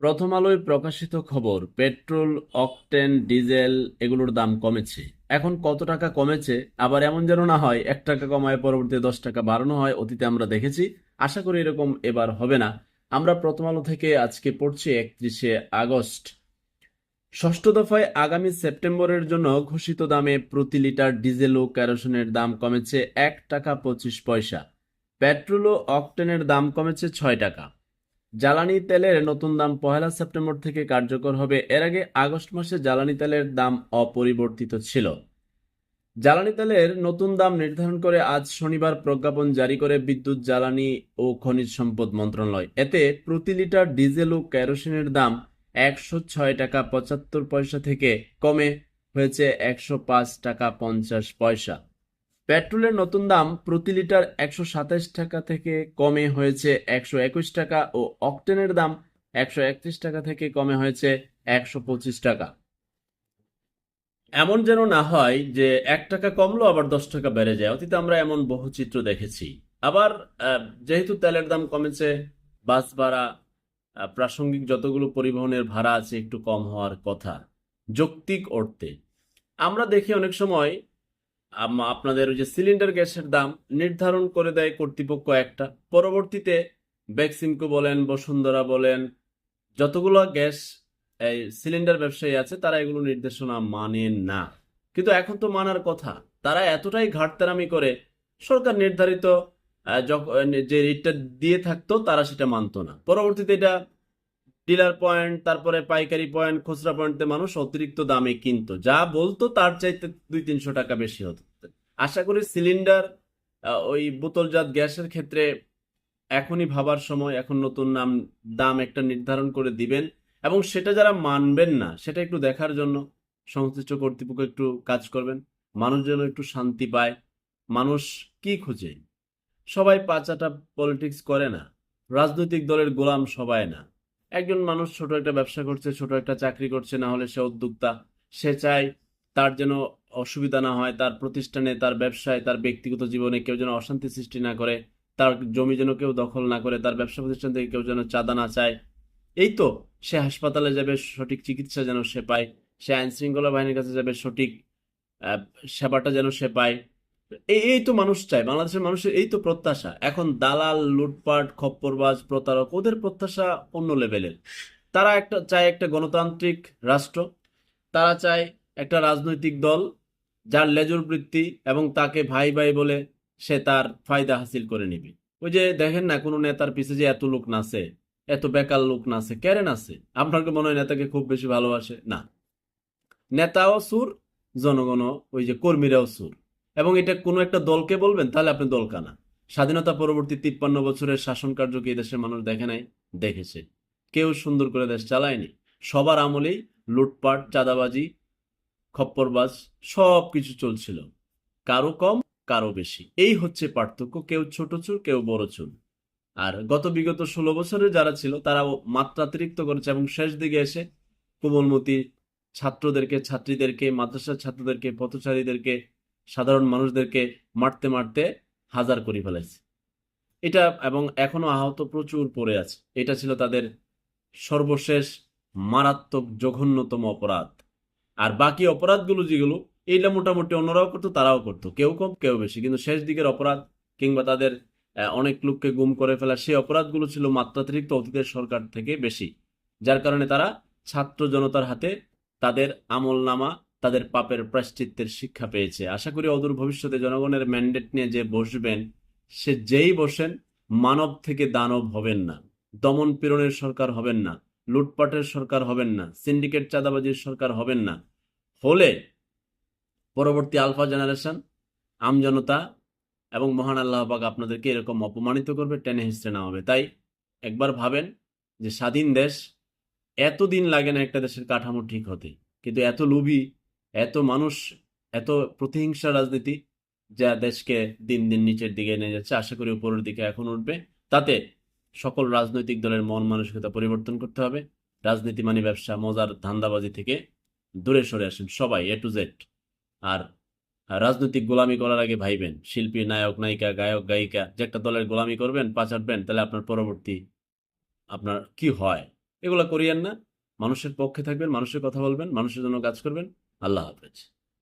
প্রথম আলোয় প্রকাশিত খবর, পেট্রোল, অকটেন, ডিজেল এগুলোর দাম কমেছে। এখন কত টাকা কমেছে, আবার এমন যেন না হয়, এক টাকা কমায় পরবর্তী দশ টাকা বাড়ানো হয়, অতীতে আমরা দেখেছি। আশা করি এরকম এবার হবে না। আমরা প্রথম আলো থেকে আজকে পড়ছি একত্রিশে আগস্ট। ষষ্ঠ দফায় আগামী সেপ্টেম্বরের জন্য ঘোষিত দামে প্রতি লিটার ডিজেল ও কেরোসিনের দাম কমেছে এক টাকা পঁচিশ পয়সা। পেট্রোল ও অকটেনের দাম কমেছে ছয় টাকা। জ্বালানি তেলের নতুন দাম পহেলা সেপ্টেম্বর থেকে কার্যকর হবে। এর আগে আগস্ট মাসে জ্বালানি তেলের দাম অপরিবর্তিত ছিল। জ্বালানি তেলের নতুন দাম নির্ধারণ করে আজ শনিবার প্রজ্ঞাপন জারি করে বিদ্যুৎ, জ্বালানি ও খনিজ সম্পদ মন্ত্রণালয়। এতে প্রতি লিটার ডিজেল ও কেরোসিনের দাম একশো ছয় টাকা পঁচাত্তর পয়সা থেকে কমে হয়েছে একশো পাঁচ টাকা পঞ্চাশ পয়সা। পেট্রোলের নতুন দাম প্রতি লিটার একশো সাতাশ টাকা থেকে কমে হয়েছে একশো একুশ টাকা ও অকটেনের দাম একশো একত্রিশ টাকা থেকে কমে হয়েছে একশো পঁচিশ টাকা। এমন যেন না হয় যে এক টাকা কমলো, আবার দশ টাকা বেড়ে যায়। অতীতে আমরা এমন বহু চিত্র দেখেছি। আবার যেহেতু তেলের দাম কমেছে, বাস ভাড়া প্রাসঙ্গিক যতগুলো পরিবহনের ভাড়া আছে, একটু কম হওয়ার কথা। যৌক্তিক অর্থে। আমরা দেখি অনেক সময় আপনাদের ওই যে সিলিন্ডার গ্যাসের দাম নির্ধারণ করে দেয় কর্তৃপক্ষ একটা। পরবর্তীতে বেক্সিমকো বলেন, বসুন্ধরা বলেন, যতগুলো গ্যাস, এই সিলিন্ডার ব্যবসায়ী আছে, তারা এগুলো নির্দেশনা মানে না। কিন্তু এখন তো মানার কথা। তারা এতটাই ঘাটতারামি করে সরকার নির্ধারিত যে রেটটা দিয়ে থাকতো, তারা সেটা মানতো না। পরবর্তীতে এটা ডিলার পয়েন্ট, তারপরে পাইকারি পয়েন্ট, খুচরা পয়েন্টে মানুষ অতিরিক্ত দামে কিনতো। যা বলতো তার চাইতে দুই তিনশো টাকা বেশি হতো। আশা করি সিলিন্ডার ওই বোতলজাত গ্যাসের ক্ষেত্রে এখনই ভাবার সময়, এখন নতুন নাম, দাম একটা নির্ধারণ করে দিবেন এবং সেটা যারা মানবেন না, সেটা একটু দেখার জন্য সংশ্লিষ্ট কর্তৃপক্ষ একটু কাজ করবেন। মানুষ যেন একটু শান্তি পায়। মানুষ কি খুঁজে? সবাই পাঁচাটা পলিটিক্স করে না। রাজনৈতিক দলের গোলাম সবাই না। একজন মানুষ ছোট একটা ব্যবসা করছে, ছোট একটা চাকরি করছে, না হলে সে উদ্যোক্তা। সে চায় তার যেন অসুবিধা না হয়, তার প্রতিষ্ঠানে, তার ব্যবসায়, তার ব্যক্তিগত জীবনে কেউ যেন অশান্তি সৃষ্টি না করে, তার জমি যেন কেউ দখল না করে, তার ব্যবসা প্রতিষ্ঠান থেকে কেউ যেন চাঁদা না চায়। এই তো সে হাসপাতালে যাবে, সঠিক চিকিৎসা যেন সে পায়, সে আইনশৃঙ্খলা বাহিনীর কাছে যাবে, সঠিক সেবাটা যেন সে পায়। এই এই তো মানুষ চায়, বাংলাদেশের মানুষের এই তো প্রত্যাশা। এখন দালাল, লুটপাট, খপ্পরবাজ, প্রতারক, ওদের প্রত্যাশা অন্য লেভেলের। তারা একটা, চায় একটা গণতান্ত্রিক রাষ্ট্র, তারা চায় একটা রাজনৈতিক দল, যার লেজুর বৃত্তি এবং তাকে ভাই ভাই বলে সে তার ফায়দা হাসিল করে নিবে। ওই যে দেখেন না, কোনো নেতার পিছে যে এত লোক নাচে, এত বেকার লোক নাচে কেন নাচে? আপনার মনে হয় নেতাকে খুব বেশি ভালোবাসে? না। নেতাও সুর, জনগণও, ওই যে কর্মীরাও সুর। এবং এটা কোনো একটা দলকে বলবেন, তাহলে আপনি দল কানা স্বাধীনতা পরবর্তী তিপ্পান্ন বছরের শাসন কার্যকে এই দেশের মানুষ দেখে নাই? দেখেছে। কেউ সুন্দর করে দেশ চালায়নি। সবার আমলেই লুটপাট, চাঁদাবাজি, খপ্পরবাজ সব কিছু চলছিল। কারও কম, কারও বেশি। এই হচ্ছে পার্থক্য। কেউ ছোট চুর, কেউ বড় চুর। আর গত বিগত ষোলো বছরে যারা ছিল তারা মাত্রাতিরিক্ত করেছে এবং শেষ দিকে এসে কোমলমতি ছাত্রদেরকে, ছাত্রীদেরকে, মাদ্রাসার ছাত্রদেরকে, পথচারীদেরকে সাধারণ মানুষদেরকে মারতে মারতে হাজার করে ফেলেছে। এটা এবং এখনও আহত প্রচুর পড়ে আছে। এটা ছিল তাদের সর্বশেষ মারাত্মক জঘন্যতম অপরাধ। আর বাকি অপরাধগুলো যেগুলো, এইটা মোটামুটি অন্যরাও করতো, তারাও করতো। কেউ কম, কেউ বেশি। কিন্তু শেষ দিকের অপরাধ কিংবা তাদের অনেক লোককে গুম করে ফেলা, সেই অপরাধগুলো ছিল মাত্রাতিরিক্ত অতীতের সরকার থেকে বেশি। যার কারণে তারা ছাত্র জনতার হাতে তাদের আমল নামা তাদের পাপের প্রায়শ্চিত্তের শিক্ষা পেয়েছে। আশা করি অদূর ভবিষ্যতে জনগণের ম্যান্ডেট নিয়ে যে বসবেন, সে যেই বসেন, মানব থেকে দানব হবেন না। দমন পীড়নের সরকার হবেন না। লুটপাটের সরকার হবেন না। সিন্ডিকেট চাঁদাবাজির সরকার হবেন না। হলে পরবর্তী আলফা জেনারেশন আমজনতা এবং মহান আল্লাহ আপনাদেরকে এরকম অপমানিত করবে, টেনে হিসড়ে নেওয়া হবে তাই একবার ভাবেন যে স্বাধীন দেশ, এতদিন লাগে না একটা দেশের কাঠামো ঠিক হতে। কিন্তু এত লোভী এত মানুষ, এত প্রতিহিংসা রাজনীতি যা দেশকে দিন দিন নিচের দিকে নিয়ে যাচ্ছে, আশা করি উপরের দিকে এখন উঠবে, তাতে সকল রাজনৈতিক দলের মন মানসিকতা পরিবর্তন করতে হবে। রাজনীতি মানে ব্যবসা, মজার ধান্দাবাজি থেকে দূরে সরে আসেন সবাই, এ টু জেড। আর রাজনৈতিক গোলামি করার আগে ভাইবেন, শিল্পী, নায়ক, নায়িকা, গায়ক, গায়িকা, যে একটা দলের গোলামি করবেন, পাচারবেন, তাহলে আপনার পরবর্তী আপনার কি হয়? এগুলো করিয়েন না। মানুষের পক্ষে থাকবেন, মানুষের কথা বলবেন, মানুষের জন্য কাজ করবেন। আল্লাহ হাফেজ